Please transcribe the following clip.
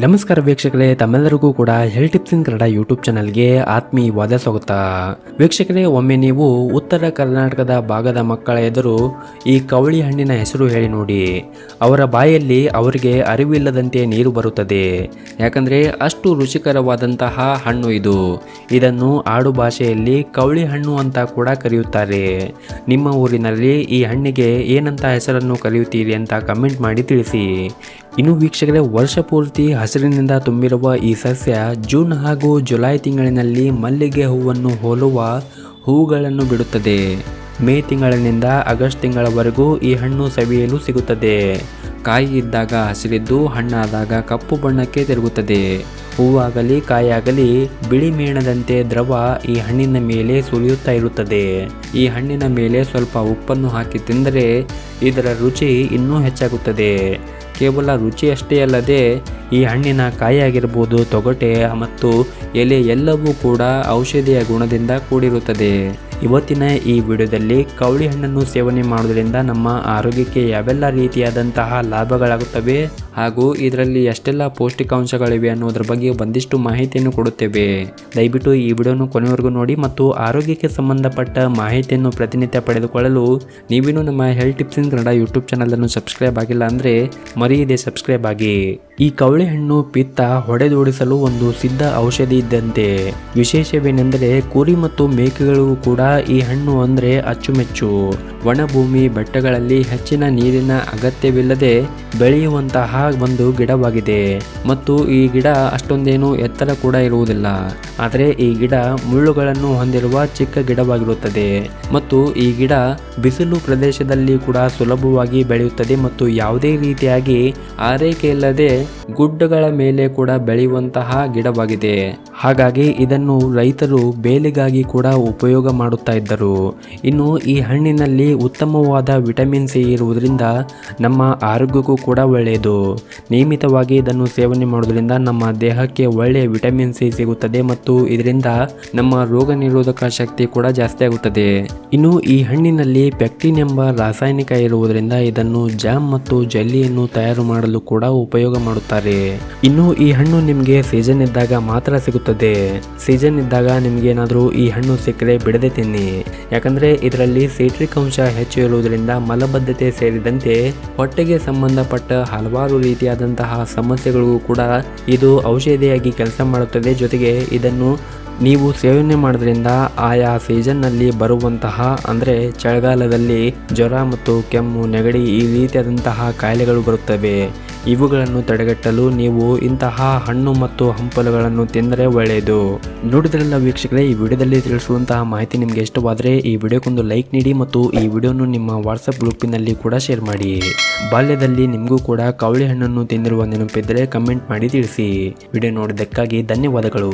ನಮಸ್ಕಾರ ವೀಕ್ಷಕರೇ, ತಮ್ಮೆಲ್ಲರಿಗೂ ಕೂಡ health tips in Kannada YouTube ಚಾನಲ್ಗೆ ಆತ್ಮೀಯವಾದ ಸ್ವಾಗತ. ವೀಕ್ಷಕರೇ, ಒಮ್ಮೆ ನೀವು ಉತ್ತರ ಕರ್ನಾಟಕದ ಭಾಗದ ಮಕ್ಕಳ ಎದುರು ಈ ಕವಳಿ ಹಣ್ಣಿನ ಹೆಸರು ಹೇಳಿ ನೋಡಿ. ಅವರ ಬಾಯಲ್ಲಿ ಅವರಿಗೆ ಅರಿವಿಲ್ಲದಂತೆ ನೀರು ಬರುತ್ತದೆ. ಯಾಕಂದರೆ ಅಷ್ಟು ರುಚಿಕರವಾದಂತಹ ಹಣ್ಣು ಇದು. ಇದನ್ನು ಆಡು ಭಾಷೆಯಲ್ಲಿ ಕವಳಿ ಹಣ್ಣು ಅಂತ ಕೂಡ ಕರೆಯುತ್ತಾರೆ. ನಿಮ್ಮ ಊರಿನಲ್ಲಿ ಈ ಹಣ್ಣಿಗೆ ಏನಂತ ಹೆಸರನ್ನು ಕರೆಯುತ್ತೀರಿ ಅಂತ ಕಮೆಂಟ್ ಮಾಡಿ ತಿಳಿಸಿ. ಇನ್ನು ವೀಕ್ಷಕರೇ, ವರ್ಷ ಪೂರ್ತಿ ಹಸಿರಿನಿಂದ ತುಂಬಿರುವ ಈ ಸಸ್ಯ ಜೂನ್ ಹಾಗೂ ಜುಲೈ ತಿಂಗಳಿನಲ್ಲಿ ಮಲ್ಲಿಗೆ ಹೂವನ್ನು ಹೋಲುವ ಹೂಗಳನ್ನು ಬಿಡುತ್ತದೆ. ಮೇ ತಿಂಗಳಿನಿಂದ ಆಗಸ್ಟ್ ತಿಂಗಳವರೆಗೂ ಈ ಹಣ್ಣು ಸವಿಯಲು ಸಿಗುತ್ತದೆ. ಕಾಯಿ ಇದ್ದಾಗ ಹಸಿರಿದ್ದು, ಹಣ್ಣಾದಾಗ ಕಪ್ಪು ಬಣ್ಣಕ್ಕೆ ತಿರುಗುತ್ತದೆ. ಹೂವಾಗಲಿ, ಕಾಯಾಗಲಿ, ಬಿಳಿ ಮೇಣದಂತೆ ದ್ರವ ಈ ಹಣ್ಣಿನ ಮೇಲೆ ಸುಳಿಯುತ್ತಾ ಇರುತ್ತದೆ. ಈ ಹಣ್ಣಿನ ಮೇಲೆ ಸ್ವಲ್ಪ ಉಪ್ಪನ್ನು ಹಾಕಿ ತಿಂದರೆ ಇದರ ರುಚಿ ಇನ್ನೂ ಹೆಚ್ಚಾಗುತ್ತದೆ. ಕೇವಲ ರುಚಿಯಷ್ಟೇ ಅಲ್ಲದೆ ಈ ಹಣ್ಣಿನ ಕಾಯಿಯಾಗಿರ್ಬೋದು ತೊಗಟೆ ಮತ್ತು ಎಲೆ ಎಲ್ಲವೂ ಕೂಡ ಔಷಧಿಯ ಗುಣದಿಂದ ಕೂಡಿರುತ್ತದೆ. ಇವತ್ತಿನ ಈ ವಿಡಿಯೋದಲ್ಲಿ ಕವಳಿ ಹಣ್ಣನ್ನು ಸೇವನೆ ಮಾಡುವುದರಿಂದ ನಮ್ಮ ಆರೋಗ್ಯಕ್ಕೆ ಯಾವೆಲ್ಲ ರೀತಿಯಾದಂತಹ ಲಾಭಗಳಾಗುತ್ತವೆ ಹಾಗೂ ಇದರಲ್ಲಿ ಎಷ್ಟೆಲ್ಲ ಪೌಷ್ಟಿಕಾಂಶಗಳಿವೆ ಅನ್ನೋದ್ರ ಬಗ್ಗೆ ಒಂದಿಷ್ಟು ಮಾಹಿತಿಯನ್ನು ಕೊಡುತ್ತೇವೆ. ದಯವಿಟ್ಟು ಈ ವಿಡಿಯೋನು ಕೊನೆವರೆಗೂ ನೋಡಿ ಮತ್ತು ಆರೋಗ್ಯಕ್ಕೆ ಸಂಬಂಧಪಟ್ಟ ಮಾಹಿತಿಯನ್ನು ಪ್ರತಿನಿತ್ಯ ಪಡೆದುಕೊಳ್ಳಲು ನೀವೇನು ನಮ್ಮ health tips in Kannada YouTube ಚಾನಲನ್ನು ಸಬ್ಸ್ಕ್ರೈಬ್ ಆಗಿಲ್ಲ ಅಂದರೆ ಮರೆಯದೆ ಸಬ್ಸ್ಕ್ರೈಬ್ ಆಗಿ. ಈ ಕವಳೆ ಹಣ್ಣು ಪಿತ್ತ ಹೊಡೆದೋಡಿಸಲು ಒಂದು ಸಿದ್ಧ ಔಷಧಿ ಇದ್ದಂತೆ. ವಿಶೇಷವೇನೆಂದರೆ ಕುರಿ ಮತ್ತು ಮೇಕೆಗಳು ಕೂಡ ಈ ಹಣ್ಣು ಅಂದರೆ ಅಚ್ಚುಮೆಚ್ಚು. ಒಣಭೂಮಿ ಬೆಟ್ಟಗಳಲ್ಲಿ ಹೆಚ್ಚಿನ ನೀರಿನ ಅಗತ್ಯವಿಲ್ಲದೆ ಬೆಳೆಯುವಂತಹ ಒಂದು ಗಿಡವಾಗಿದೆ. ಮತ್ತು ಈ ಗಿಡ ಅಷ್ಟೊಂದೇನು ಎತ್ತರ ಕೂಡ ಇರುವುದಿಲ್ಲ. ಆದರೆ ಈ ಗಿಡ ಮುಳ್ಳುಗಳನ್ನು ಹೊಂದಿರುವ ಚಿಕ್ಕ ಗಿಡವಾಗಿರುತ್ತದೆ. ಮತ್ತು ಈ ಗಿಡ ಬಿಸಿಲು ಪ್ರದೇಶದಲ್ಲಿ ಕೂಡ ಸುಲಭವಾಗಿ ಬೆಳೆಯುತ್ತದೆ ಮತ್ತು ಯಾವುದೇ ರೀತಿಯಾಗಿ ಆರೈಕೆ ಇಲ್ಲದೆ ಗುಡ್ಡಗಳ ಮೇಲೆ ಕೂಡ ಬೆಳೆಯುವಂತಹ ಗಿಡವಾಗಿದೆ. ಹಾಗಾಗಿ ಇದನ್ನು ರೈತರು ಬೇಲಿಗಾಗಿ ಕೂಡ ಉಪಯೋಗ ಮಾಡುತ್ತಾ ಇದ್ದರು. ಇನ್ನು ಈ ಹಣ್ಣಿನಲ್ಲಿ ಉತ್ತಮವಾದ ವಿಟಮಿನ್ ಸಿ ಇರುವುದರಿಂದ ನಮ್ಮ ಆರೋಗ್ಯಕ್ಕೂ ಕೂಡ ಒಳ್ಳೆಯದು. ನಿಯಮಿತವಾಗಿ ಇದನ್ನು ಸೇವನೆ ಮಾಡುವುದರಿಂದ ನಮ್ಮ ದೇಹಕ್ಕೆ ಒಳ್ಳೆಯ ವಿಟಮಿನ್ ಸಿ ಸಿಗುತ್ತದೆ ಮತ್ತು ಇದರಿಂದ ನಮ್ಮ ರೋಗ ನಿರೋಧಕ ಶಕ್ತಿ ಕೂಡ ಜಾಸ್ತಿ ಆಗುತ್ತದೆ. ಇನ್ನು ಈ ಹಣ್ಣಿನಲ್ಲಿ ಪೆಕ್ಟಿನ್ ಎಂಬ ರಾಸಾಯನಿಕ ಇರುವುದರಿಂದ ಇದನ್ನು ಜಾಮ್ ಮತ್ತು ಜೆಲ್ಲಿಯನ್ನು ತಯಾರು ಮಾಡಲು ಕೂಡ ಉಪಯೋಗ ಮಾಡುತ್ತಾರೆ ಇನ್ನು ಈ ಹಣ್ಣು ನಿಮಗೆ ಸೀಸನ್ ಇದ್ದಾಗ ಮಾತ್ರ ಸಿಗುತ್ತದೆ. ಸೀಸನ್ ಇದ್ದಾಗ ನಿಮ್ಗೆ ಏನಾದರೂ ಈ ಹಣ್ಣು ಸಿಕ್ಕರೆ ಬಿಡದೆ ತಿನ್ನಿ. ಯಾಕಂದ್ರೆ ಇದರಲ್ಲಿ ಸಿಟ್ರಿಕ್ ಅಂಶ ಹೆಚ್ಚು ಇರುವುದರಿಂದ ಮಲಬದ್ಧತೆ ಸೇರಿದಂತೆ ಹೊಟ್ಟೆಗೆ ಸಂಬಂಧಪಟ್ಟ ಹಲವಾರು ರೀತಿಯಾದಂತಹ ಸಮಸ್ಯೆಗಳಿಗೂ ಕೂಡ ಇದು ಔಷಧಿಯಾಗಿ ಕೆಲಸ ಮಾಡುತ್ತದೆ. ಜೊತೆಗೆ ಇದನ್ನು ನೀವು ಸೇವನೆ ಮಾಡೋದ್ರಿಂದ ಆಯಾ ಸೀಸನ್ನಲ್ಲಿ ಬರುವಂತಹ, ಅಂದರೆ ಚಳಿಗಾಲದಲ್ಲಿ ಜ್ವರ ಮತ್ತು ಕೆಮ್ಮು, ನೆಗಡಿ ಈ ರೀತಿಯಾದಂತಹ ಕಾಯಿಲೆಗಳು ಬರುತ್ತವೆ. ಇವುಗಳನ್ನು ತಡೆಗಟ್ಟಲು ನೀವು ಇಂತಹ ಹಣ್ಣು ಮತ್ತು ಹಂಪಲುಗಳನ್ನು ತಿಂದರೆ ಒಳ್ಳೆಯದು. ನೋಡಿದ್ರಲ್ಲ ವೀಕ್ಷಕರೇ, ಈ ವಿಡಿಯೋದಲ್ಲಿ ತಿಳಿಸುವಂತಹ ಮಾಹಿತಿ ನಿಮಗೆ ಇಷ್ಟವಾದರೆ ಈ ವಿಡಿಯೋಕ್ಕೊಂದು ಲೈಕ್ ನೀಡಿ ಮತ್ತು ಈ ವಿಡಿಯೋನು ನಿಮ್ಮ ವಾಟ್ಸಪ್ ಗ್ರೂಪಿನಲ್ಲಿ ಕೂಡ ಶೇರ್ ಮಾಡಿ. ಬಾಲ್ಯದಲ್ಲಿ ನಿಮಗೂ ಕೂಡ ಕವಳಿ ಹಣ್ಣನ್ನು ತಿಂದಿರುವ ನೆನಪಿದ್ದರೆ ಕಮೆಂಟ್ ಮಾಡಿ ತಿಳಿಸಿ. ವಿಡಿಯೋ ನೋಡಿದ್ದಕ್ಕಾಗಿ ಧನ್ಯವಾದಗಳು.